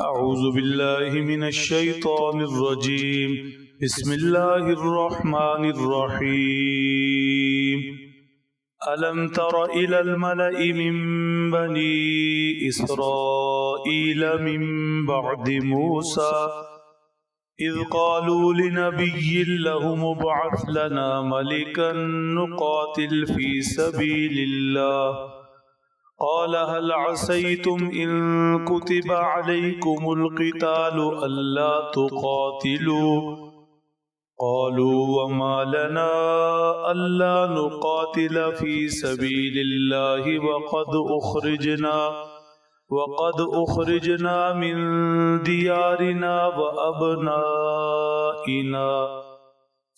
أعوذ بالله من الشيطان الرجيم. بسم الله الرحمن الرحيم. ألم تر إلى الملأ من بني إسرائيل من بعد موسى؟ إذ قالوا لنبي له مبعث لنا ملكا نقاتل في سبيل الله. قال هل عسيتم إن كتب عليكم القتال ألا تقاتلوا؟ قالوا وما لنا ألا نقاتل في سبيل الله وقد أخرجنا وقد أخرجنا من ديارنا وأبنائنا.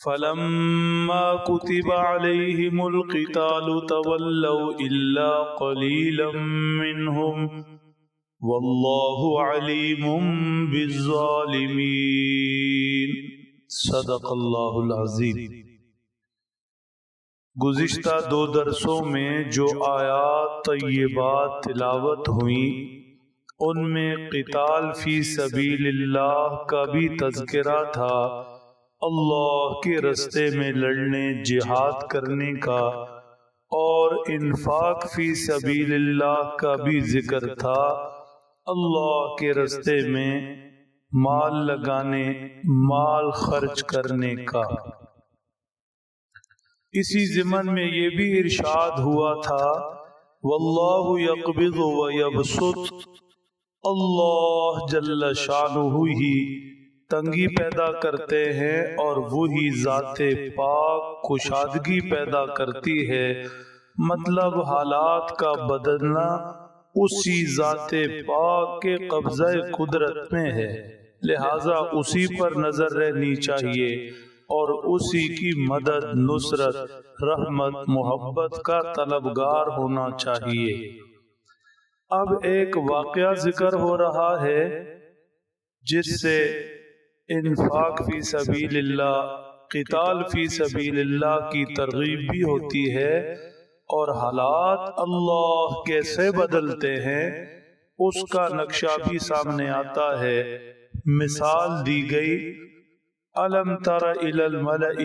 فلما كتب عليهم القتال تولوا إلا قليلا منهم والله عليم بالظالمين. صدق اللہ العظیم. گزشتہ دو درسوں میں جو آیات طیبات تلاوت ہوئیں، ان میں قتال فی سبیل اللہ کا بھی تذکرہ تھا۔ اللہ کے رستے میں لڑنے، جہاد کرنے کا اور انفاق فی سبیل اللہ کا بھی ذکر تھا۔ اللہ کے رستے میں مال لگانے، مال خرچ کرنے کا۔ اسی ضمن میں یہ بھی ارشاد ہوا تھا، واللہ یقبض و یبسط۔ اللہ جل شانہ ہی تنگی پیدا کرتے ہیں اور وہی ذات پاک کشادگی پیدا کرتی ہے۔ مطلب حالات کا بدلنا اسی ذات پاک کے قبضہ قدرت میں ہے۔ لہٰذا اسی پر نظر رہنی چاہیے اور اسی کی مدد، نصرت، رحمت، محبت کا طلبگار ہونا چاہیے۔ اب ایک واقعہ ذکر ہو رہا ہے، جس سے انفاق فی سبیل اللہ قتال فی سبیل اللہ کی ترغیب بھی ہوتی ہے۔ اور حالات اللہ کیسے بدلتے ہیں اس کا نقشہ بھی سامنے آتا ہے۔ مثال دی گئی علم تر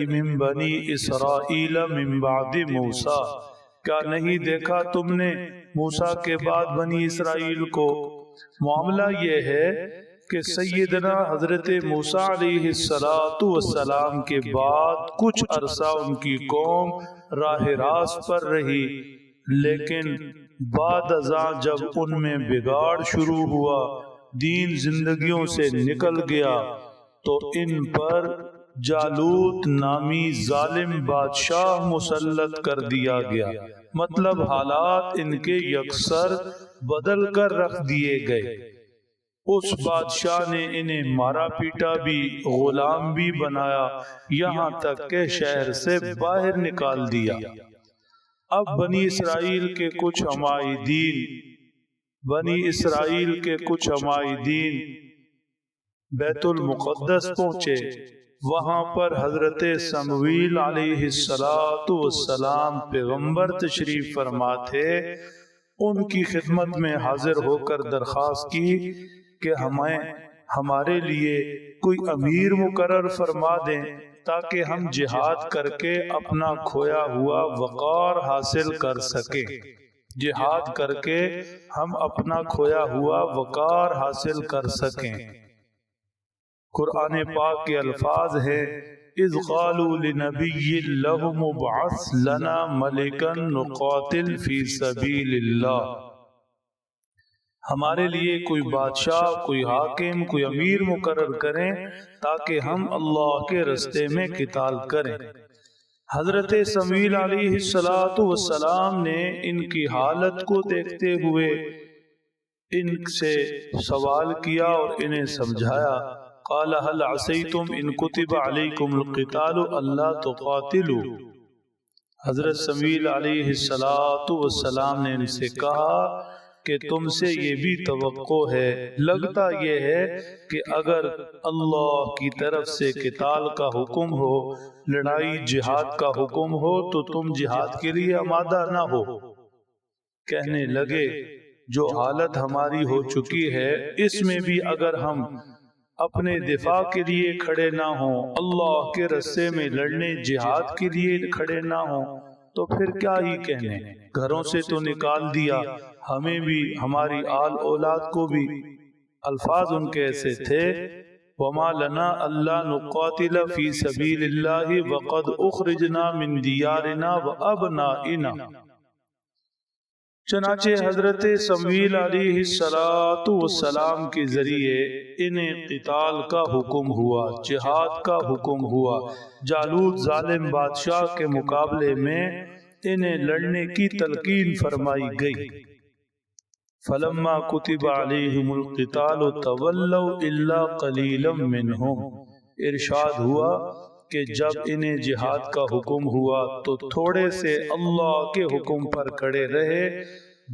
من بنی اسرائیل من بعد موسیٰ۔ کیا نہیں دیکھا تم نے موسیٰ کے بعد بنی اسرائیل کو۔ معاملہ یہ ہے کہ سیدنا حضرت موسیٰ علیہ السلام کے بعد کچھ عرصہ ان کی قوم راہ راست پر رہی۔ لیکن بعد ازاں جب ان میں بگاڑ شروع ہوا، دین زندگیوں سے نکل گیا، تو ان پر جالوت نامی ظالم بادشاہ مسلط کر دیا گیا۔ مطلب حالات ان کے یکسر بدل کر رکھ دیے گئے۔ اس بادشاہ نے انہیں مارا پیٹا بھی، غلام بھی بنایا، یہاں تک کہ شہر سے باہر نکال دیا۔ اب بنی اسرائیل کے کچھ ہمائی دین، بنی اسرائیل کے کچھ عمائدین بیت المقدس پہنچے۔ وہاں پر حضرت سمویل علیہ السلام پیغمبر تشریف فرما تھے۔ ان کی خدمت میں حاضر ہو کر درخواست کی کہ ہمیں ہمارے لیے کوئی امیر مقرر فرما دیں تاکہ ہم جہاد کر کے اپنا کھویا ہوا وقار حاصل کر سکیں۔ جہاد کر کے ہم اپنا کھویا ہوا وقار حاصل کر سکیں۔ قرآن پاک کے الفاظ ہے اذ قالوا لنبی له مبعث لنا ملکا نقاتل فی سبیل اللہ ہمارے لیے کوئی بادشاہ کوئی حاکم کوئی امیر مقرر کریں تاکہ ہم اللہ کے رستے میں قتال کریں۔ حضرت سمیل علیہ السلام نے ان کی حالت کو دیکھتے ہوئے ان سے سوال کیا اور انہیں سمجھایا۔ قال هل عسیتم ان کتب علیکم القتال اللہ تقاتلوا حضرت سمیل علیہ السلام نے ان سے کہا کہ تم سے یہ بھی توقع ہے۔ لگتا یہ ہے کہ اگر اللہ کی طرف سے قتال کا حکم ہو لڑائی جہاد کا حکم ہو تو تم جہاد کے لیے آمادہ نہ ہو۔ کہنے لگے جو حالت ہماری ہو چکی ہے اس میں بھی اگر ہم اپنے دفاع کے لیے کھڑے نہ ہوں اللہ کے رستے میں لڑنے جہاد کے لیے کھڑے نہ ہوں تو پھر کیا ہی کہنے؟ گھروں سے تو نکال دیا ہمیں بھی ہماری آل اولاد کو بھی الفاظ ان کے ایسے تھے وما لنا اللہ نقاتل فی سبیل اللہ وقد اخرجنا من دیارنا و ابنائنا چنانچہ حضرت سمیل علیہ السلام کے ذریعے انہیں قتال کا حکم ہوا جہاد کا حکم ہوا۔ جالود ظالم بادشاہ کے مقابلے میں انہیں لڑنے کی تلقین فرمائی گئی۔ فلما کتب علیہم القتال تولوا الا قلیلا منہم ارشاد ہوا کہ جب انہیں جہاد کا حکم ہوا تو تھوڑے سے اللہ کے حکم پر کڑے رہے،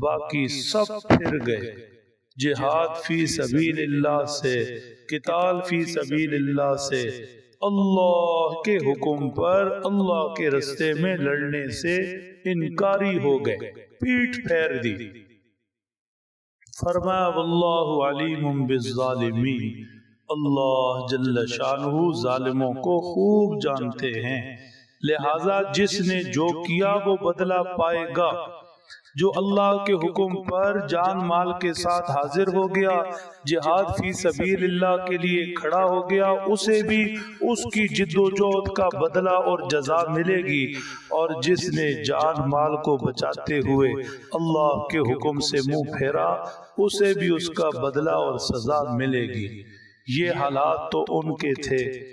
باقی سب پھر گئے۔ جہاد فی سبیل اللہ سے، قتال فی سبیل اللہ سے۔ اللہ کے حکم پر، اللہ کے رستے میں لڑنے سے انکاری ہو گئے۔ پیٹ پھیر دی۔ فرمایا، واللہ علیم بالظالمین. اللہ جل شانہ ظالموں کو خوب جانتے ہیں۔ لہذا جس نے جو کیا وہ بدلہ پائے گا۔ جو اللہ کے حکم پر جان مال کے ساتھ حاضر ہو گیا، جہاد فی سبیل اللہ کے لیے کھڑا ہو گیا، اسے بھی اس کی جد و جہد کا بدلہ اور جزا ملے گی۔ اور جس نے جان مال کو بچاتے ہوئے اللہ کے حکم سے منہ پھیرا، اسے بھی اس کا بدلہ اور سزا ملے گی۔ یہ حالات تو ان کے تھے۔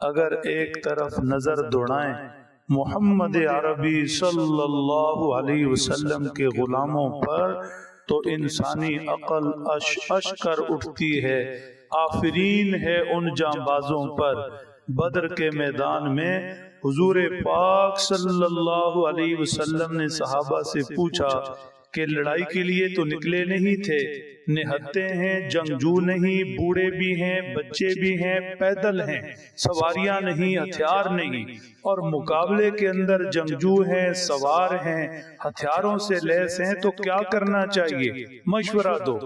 اگر ایک طرف نظر دوڑائیں محمد عربی صلی اللہ علیہ وسلم کے غلاموں پر تو انسانی عقل اش اش کر اٹھتی ہے۔ آفرین ہے ان جام بازوں پر۔ بدر کے میدان میں حضور پاک صلی اللہ علیہ وسلم نے صحابہ سے پوچھا کہ لڑائی کے لیے تو نکلے نہیں تھے۔ نہتے ہیں جنگجو نہیں بوڑھے بھی ہیں بچے بھی ہیں پیدل ہیں۔ سواریاں نہیں ہتھیار نہیں۔ اور مقابلے کے اندر جنگجو ہیں سوار ہیں ہتھیاروں سے لیس ہیں تو کیا کرنا چاہیے؟ مشورہ دو۔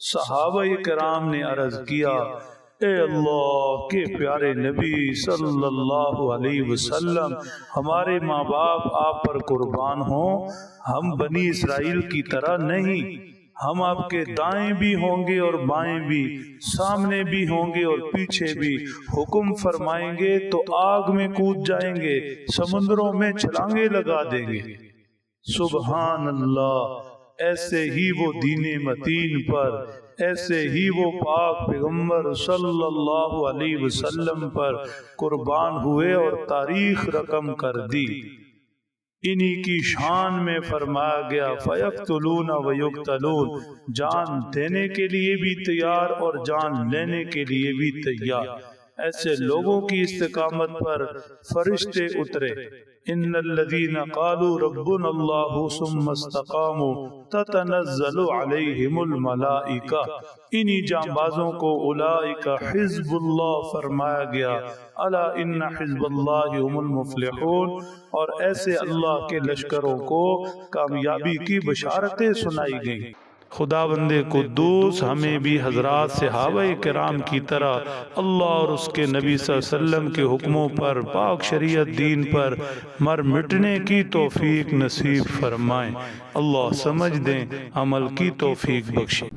صحابہ کرام نے عرض کیا اے اللہ کے پیارے نبی صلی اللہ علیہ وسلم، ہمارے ماں باپ آپ پر قربان ہوں، ہم بنی اسرائیل کی طرح نہیں، ہم آپ کے دائیں بھی ہوں گے اور بائیں بھی، سامنے بھی ہوں گے اور پیچھے بھی، حکم فرمائیں گے تو آگ میں کود جائیں گے، سمندروں میں چھلانگے لگا دیں گے۔ سبحان اللہ، ایسے ہی وہ دین متین پر ایسے ہی وہ پاک پیغمبر صلی اللہ علیہ وسلم پر قربان ہوئے اور تاریخ رقم کر دی۔ انہی کی شان میں فرمایا گیا، فیقتلون و یقتلون جان دینے کے لیے بھی تیار اور جان لینے کے لیے بھی تیار۔ ایسے لوگوں کی استقامت پر فرشتے اترے۔ ان الذين قالوا ربنا الله ثم استقاموا تتنزل عليهم الملائكه انہی جانبازوں کو اولئک حزب اللہ فرمایا گیا۔ الا ان حزب اللہ هم المفلحون۔ اور ایسے اللہ کے لشکروں کو کامیابی کی بشارتیں سنائی گئیں۔ خدا بندے کو دوست ہمیں بھی حضرات صحابہ کرام کی طرح اللہ اور اس کے نبی صلی اللہ علیہ وسلم کے حکموں پر پاک شریعت دین پر مر مٹنے کی توفیق نصیب فرمائیں۔ اللہ سمجھ دیں عمل کی توفیق بخشیں